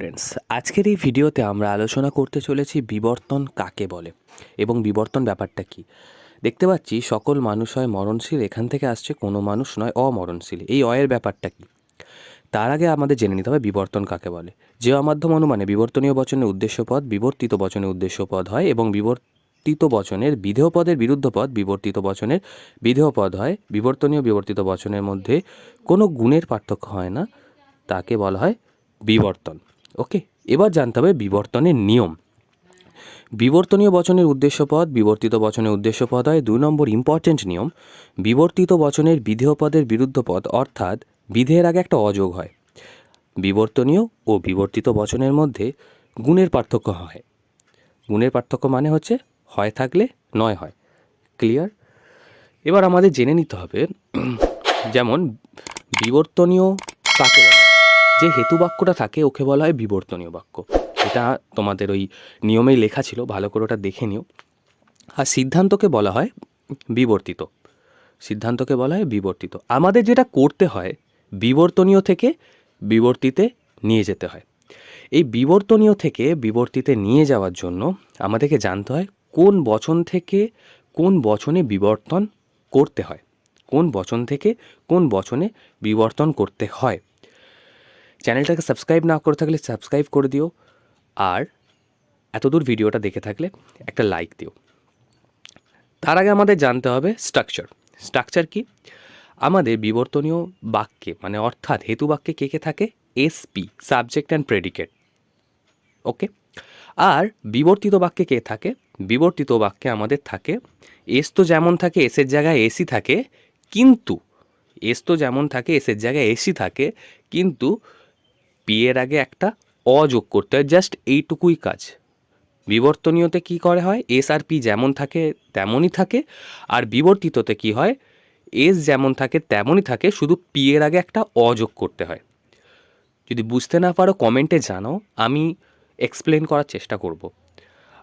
Students, আজকের এই ভিডিওতে আমরা আলোচনা করতে চলেছি বিবর্তন কাকে বলে এবং বিবর্তন ব্যাপারটা কি। দেখতে পাচ্ছি সকল মানুষ হয় মরণশীল, এখান থেকে আসছে কোনো মানুষ নয়, অমরণশীল। এই অয়ের ব্যাপারটা কি? তার আগে আমাদের জেনে নিতে হবে বিবর্তন কাকে বলে। যে অমাধ্যম অনুমানে বিবর্তনীয় বচনের উদ্দেশ্য পদ বিবর্তিত বচনের উদ্দেশ্য পদ হয় এবং বিবর্তিত বচনের বিধেয় পদের বিরুদ্ধ পদ বিবর্তিত বচনের বিধেয় পদ হয়। বিবর্তনীয় বিবর্তিত বচনের মধ্যে কোনো গুণের পার্থক্য হয় না, তাকে বলা হয় বিবর্তন। ওকে, এবার জানতে হবে বিবর্তনের নিয়ম। বিবর্তনীয় বচনের উদ্দেশ্য পদ বিবর্তিত বচনের উদ্দেশ্য পদ হয় দুই নম্বর ইম্পর্ট্যান্ট নিয়ম। বিবর্তিত বচনের বিধেয় পদের বিরুদ্ধ পদ অর্থাৎ বিধেয়ের আগে একটা অযোগ হয়। বিবর্তনীয় ও বিবর্তিত বচনের মধ্যে গুণের পার্থক্য হয়। গুণের পার্থক্য মানে হচ্ছে হয় থাকলে নয় হয়। ক্লিয়ার এবার আমাদের জেনে নিতে হবে, যেমন বিবর্তনীয় কাকে বলে? যে হেতু বাক্যটা থাকে, ওকে বলা হয় বিবর্তনীয় বাক্য। এটা তোমাদের ওই নিয়মেই লেখা ছিল, ভালো করে ওটা দেখে নিও। আর সিদ্ধান্তকে বলা হয় বিবর্তিত। সিদ্ধান্তকে বলা হয় বিবর্তিত। আমাদের যেটা করতে হয়, বিবর্তনীয় থেকে বিবর্তিতে নিয়ে যেতে হয়। এই বিবর্তনীয় থেকে বিবর্তিতে নিয়ে যাওয়ার জন্য আমাদেরকে জানতে হয় কোন বচন থেকে কোন বচনে বিবর্তন করতে হয়। কোন বচন থেকে কোন বচনে বিবর্তন করতে হয়। চ্যানেলটাকে সাবস্ক্রাইব না করে থাকলে সাবস্ক্রাইব করে দিও আর এতদূর ভিডিওটা দেখে থাকলে একটা লাইক দিও। তার আগে আমাদের জানতে হবে স্ট্রাকচার। স্ট্রাকচার কি? আমাদের বিবর্তনীয় বাক্যে মানে অর্থাৎ হেতু বাক্যে কে কে থাকে? SP subject and predicate okay আর বিবর্তিত বাক্যে কে থাকে? বিবর্তিত বাক্যে আমাদের থাকে এস তো যেমন থাকে এসের জায়গায় এসি থাকে, কিন্তু এস তো যেমন থাকে এসের জায়গায় এসি থাকে, কিন্তু এর আগে একটা অ যোগ করতে হয় জাস্ট এইটুকুই কাজ। বিবর্তনীয়তে কি করে হয়? এস আর পি যেমন থাকে, তেমনই থাকে। আর বিবর্তিততে কি হয়? এস যেমন থাকে, তেমনই থাকে, শুধু পি এর আগে একটা অ যোগ করতে হয়। যদি বুঝতে না পারো কমেন্টে জানাও, আমি এক্সপ্লেন করার চেষ্টা করব।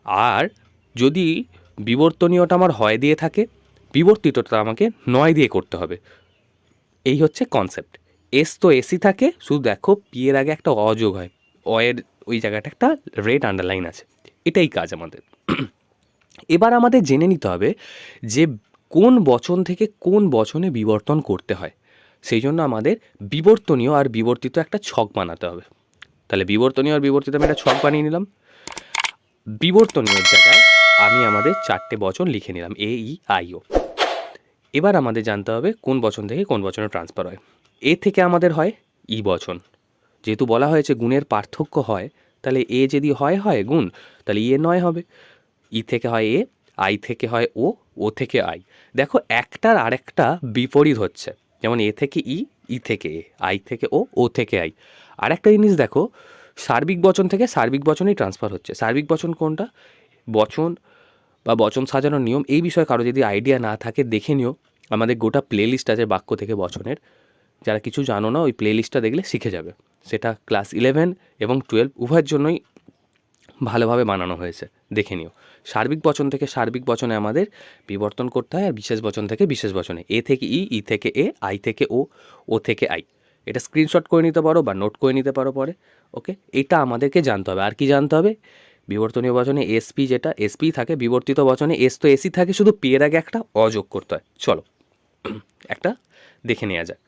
আর যদি বিবর্তনীয়টা আমার হয় দিয়ে থাকে, বিবর্তিতটা আমাকে নয় দিয়ে করতে হবে। এই হচ্ছে কনসেপ্ট এস তো এসি থাকে, শুধু দেখো পি এর আগে একটা অযোগ হয়। অয়ের ওই জায়গাটা একটা রেড আন্ডারলাইন আছে। এটাই কাজ আমাদের। এবার আমাদের জেনে নিতে হবে যে কোন বচন থেকে কোন বচনে বিবর্তন করতে হয়। সেই জন্য আমাদের বিবর্তনীয় আর বিবর্তিত একটা ছক বানাতে হবে। তাহলে বিবর্তনীয় আর বিবর্তিত আমি একটা ছক বানিয়ে নিলাম। বিবর্তনীয়র জায়গায় আমি আমাদের চারটে বচন লিখে নিলাম এ ই আই ও এবার আমাদের জানতে হবে কোন বচন থেকে কোন বচনে ট্রান্সফার হয়। এ থেকে আমাদের হয় ই বচন। যেহেতু বলা হয়েছে গুণের পার্থক্য হয়, তাহলে এ যদি হয় হয় গুণ, তাহলে এ নয় হবে। ই থেকে হয় এ, আই থেকে হয় ও ও থেকে আই। দেখো, একটার আরেকটা বিপরীত হচ্ছে। যেমন এ থেকে ই ই থেকে এ, আই থেকে ও ও থেকে আই। আর একটা জিনিস দেখো, সার্বিক বচন থেকে সার্বিক বচনেই ট্রান্সফার হচ্ছে। সার্বিক বচন কোনটা? বচন বা বচন সাজানোর নিয়ম, এই বিষয়ে কারও যদি আইডিয়া না থাকে, দেখে নিও। আমাদের গোটা প্লে লিস্ট আছে বাক্য থেকে বচনের। যারা কিছু জানো না, ওই প্লে লিস্টটা দেখলে শিখে যাবে। সেটা ক্লাস ইলেভেন এবং টুয়েলভ উভয়ের জন্যই ভালোভাবে বানানো হয়েছে। দেখে নিও। সার্বিক বচন থেকে সার্বিক বচনে আমাদের বিবর্তন করতে হয়, আর বিশেষ বচন থেকে বিশেষ বচনে। এ থেকে ই ই থেকে এ, আই থেকে ও ও থেকে আই। এটা স্ক্রিনশট করে নিতে পারো বা নোট করে নিতে পারো পরে ওকে এটা আমাদেরকে জানতে হবে। আর কি জানতে হবে? বিবর্তনীয় বচনে এসপি যেটা এসপি থাকে, বিবর্তিত বচনে এস তো এসি থাকে, শুধু পি এর আগে একটা অযোগ করতে হয়। চলো, একটা দেখে নেওয়া যায়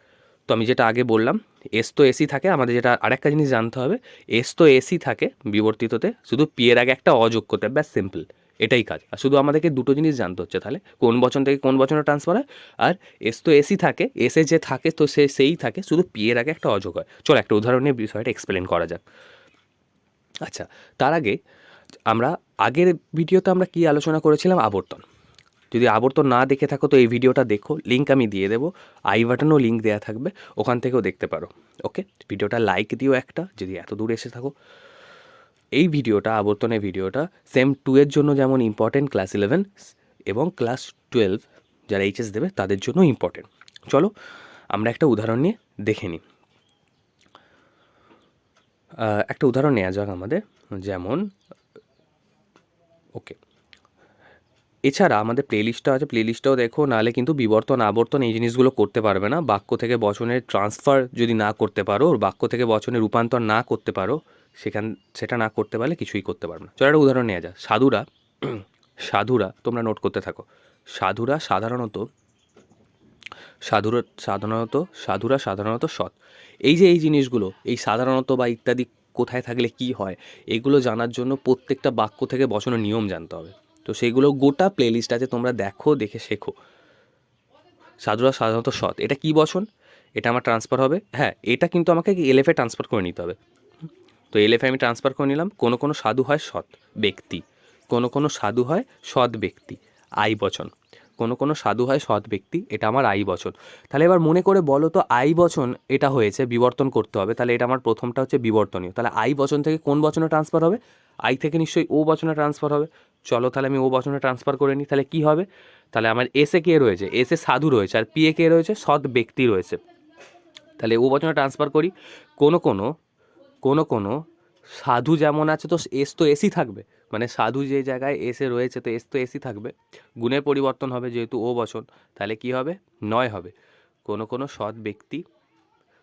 তো আমি যেটা আগে বললাম এস তো এসি থাকে, আমাদের যেটা আরেকটা জিনিস জানতে হবে এস তো এসি থাকে বিবর্তিততে, শুধু পি এর আগে একটা অযোগ করতে ব্যাস সিম্পল এটাই কাজ। আর শুধু আমাদেরকে দুটো জিনিস জানতে হচ্ছে তাহলে, কোন বচন থেকে কোন বচনে ট্রান্সফার হয়, আর এস তো এসি থাকে এসে যে থাকে, তো সে সেই থাকে, শুধু পি এর আগে একটা অযোগ হয়। চলো একটা উদাহরণের বিষয়টা এক্সপ্লেন করা যাক। আচ্ছা তার আগে আমরা আগের ভিডিওতে আমরা কি আলোচনা করেছিলাম? আবর্তন। যদি আবর্তন না দেখে থাকো তো এই ভিডিওটা দেখো লিঙ্ক আমি দিয়ে দেবো, আই বাটনও লিঙ্ক দেওয়া থাকবে, ওখান থেকেও দেখতে পারো ওকে ভিডিওটা লাইক দিও একটা, যদি এত দূর এসে থাকো। এই ভিডিওটা, আবর্তনের ভিডিওটা সেম টু এর জন্য যেমন ইম্পর্টেন্ট ক্লাস ইলেভেন এবং ক্লাস টুয়েলভ যারা এইচএস দেবে, তাদের জন্য ইম্পর্টেন্ট চলো, আমরা একটা উদাহরণ নিয়ে দেখে নিই। একটা উদাহরণ নেওয়া যাক আমাদের, যেমন ওকে এছাড়া আমাদের প্লেলিস্টটা আছে প্লেলিস্টটাও দেখো, নাহলে কিন্তু বিবর্তন, আবর্তন এই জিনিসগুলো করতে পারবে না। বাক্য থেকে বচনের ট্রান্সফার যদি না করতে পারো বাক্য থেকে বচনে রূপান্তর না করতে পারো, সেখান, সেটা না করতে পারলে কিছুই করতে পারবে না। চলো একটা উদাহরণ নেওয়া যাক। সাধুরা সাধুরা, তোমরা নোট করতে থাকো। সাধুরা সাধারণত সাধুরা সাধারণত সাধুরা সাধারণত সৎ। এই যে এই জিনিসগুলো, এই সাধারণত বা ইত্যাদি কোথায় থাকলে কি হয়, এগুলো জানার জন্য প্রত্যেকটা বাক্য থেকে বসানোর নিয়ম জানতে হবে। তো সেগুলো গোটা প্লেলিস্ট আছে, তোমরা দেখো, দেখে শেখো। সাধুরা সাধারণত সৎ। এটা কি বচন? এটা আমার ট্রান্সফার হবে। হ্যাঁ এটা কিন্তু আমাকে এলএফে ট্রান্সফার করে নিতে হবে। তো এলএফে আমি ট্রান্সফার করে নিলাম। কোনো কোনো সাধু হয় সৎ ব্যক্তি। কোনো কোনো সাধু হয় সৎ ব্যক্তি। আই বচন। কোনো কোনো সাধু হয় সৎ ব্যক্তি, এটা আমার আই বচন। তাহলে এবার মনে করে বলো তো, আই বচন এটা হয়েছে, বিবর্তন করতে হবে। তাহলে এটা আমার প্রথমটা হচ্ছে বিবর্তনীয়। তাহলে আই বচন থেকে কোন বচনে ট্রান্সফার হবে? আই থেকে নিশ্চয়ই ও বচনে ট্রান্সফার হবে। চলো তাহলে আমি ও বচনে ট্রান্সফার করে নিই, তাহলে কি হবে? তাহলে আমার এসে কে রয়েছে? এসে সাধু রয়েছে। আর পিএ কে রয়েছে? সৎ ব্যক্তি রয়েছে। তাহলে ও বচনে ট্রান্সফার করি। কোনো কোনো কোনো কোনো সাধু যেমন আছে, তো এস তো এসই থাকবে। মানে সাধু যে জায়গায় এসে রয়েছে, তো এস তো এসই থাকবে। গুণের পরিবর্তন হবে যেহেতু ও বচন, তাহলে কি হবে? নয় হবে। কোনো কোনো সৎ ব্যক্তি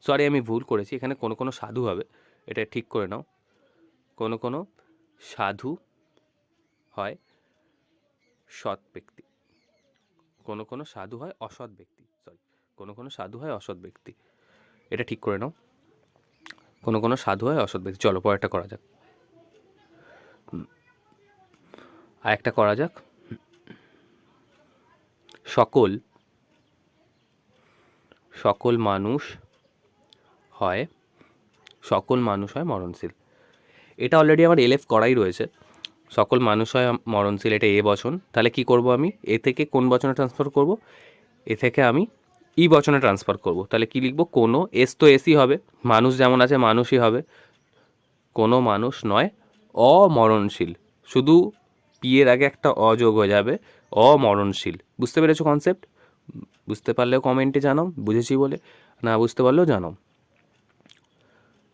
সরি আমি ভুল করেছি, এখানে কোনো কোনো সাধু হবে, এটা ঠিক করে নাও। কোনো কোনো সাধু হয় সৎ ব্যক্তি। কোনো কোনো সাধু হয় অসৎ ব্যক্তি সরি কোনো কোনো সাধু হয় অসৎ ব্যক্তি, এটা ঠিক করে নাও। কোনো কোনো সাধু হয়, অসৎ ব্যক্তি। চলো, পরেরটা করা যাক। আর একটা করা যাক। সকল সকল মানুষ হয়, সকল মানুষ হয় মরণশীল। এটা অলরেডি আমার এলএফ করাই রয়েছে। সকল মানুষ হয় মরণশীল, এটা এ বচন। তাহলে কি করব আমি? এ থেকে কোন বচনে ট্রান্সফার করব? এ থেকে আমি ই বচনে ট্রান্সফার করব। তাহলে কি লিখব? কোনো এস তো এসই হবে। মানুষ যেমন আছে, মানুষই হবে। কোনো মানুষ নয়, অমরণশীল। শুধু পি এর আগে একটা অযোগ হয়ে যাবে, অমরণশীল। বুঝতে পেরেছ কনসেপ্ট বুঝতে পারলেও কমেন্টে জানাও, বুঝেছি বলে। না বুঝতে পারলেও জানাও।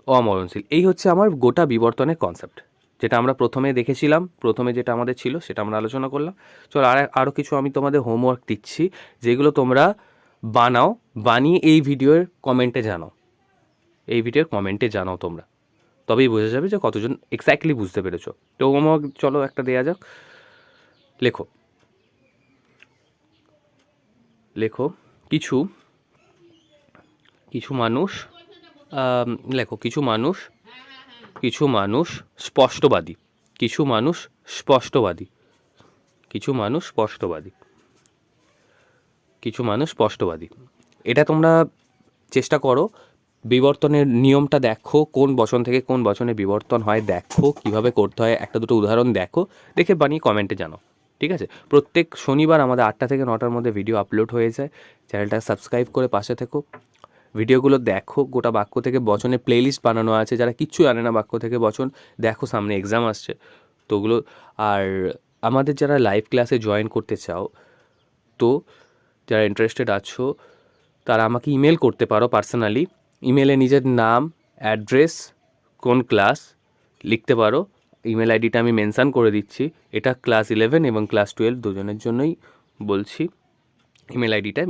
অমরণশীল। এই হচ্ছে আমার গোটা বিবর্তনের কনসেপ্ট যেটা আমরা প্রথমে দেখেছিলাম, প্রথমে যেটা আমাদের ছিল, সেটা আমরা আলোচনা করলাম। চলো আর আরও কিছু আমি তোমাদের হোমওয়ার্ক দিচ্ছি, যেগুলো তোমরা বানাও, বানিয়ে এই ভিডিওর কমেন্টে জানাও। এই ভিডিওর কমেন্টে জানাও তোমরা। তবেই বোঝা যাবে যে কতজন এক্স্যাক্টলি বুঝতে পেরেছ। তো হোমওয়ার্ক চলো একটা দেয়া যাক। লেখো। লেখো, কিছু কিছু মানুষ লেখো, কিছু মানুষ কিছু মানুষ স্পষ্টবাদী। কিছু মানুষ স্পষ্টবাদী। কিছু মানুষ স্পষ্টবাদী। কিছু মানুষ স্পষ্টবাদী। এটা তোমরা চেষ্টা করো, বিবর্তনের নিয়মটা দেখো, কোন বচন থেকে কোন বচনে বিবর্তন হয় দেখো, কীভাবে করতে হয়, একটা দুটো উদাহরণ দেখো, দেখে বানিয়ে কমেন্টে জানাও, ঠিক আছে? প্রত্যেক শনিবার আমাদের আটটা থেকে নটার মধ্যে ভিডিও আপলোড হয়ে যায় চ্যানেলটা সাবস্ক্রাইব করে পাশে থেকো ভিডিওগুলো দেখো, গোটা বাক্য থেকে বচনের প্লেলিস্ট বানানো আছে, যারা কিচ্ছু জানে না বাক্য থেকে বচন, দেখো সামনে এক্সাম আসছে, তো ওগুলো, আর আমাদের যারা লাইভ ক্লাসে জয়েন করতে চাও, তো যারা ইন্টারেস্টেড আছো, তারা আমাকে ইমেল করতে পারো পার্সোনালি ইমেলে নিজের নাম অ্যাড্রেস কোন ক্লাস লিখতে পারো। ইমেল আইডিটা আমি মেনশান করে দিচ্ছি। এটা ক্লাস ইলেভেন এবং ক্লাস টুয়েলভ দুজনের জন্যই বলছি। ইমেল আইডিটা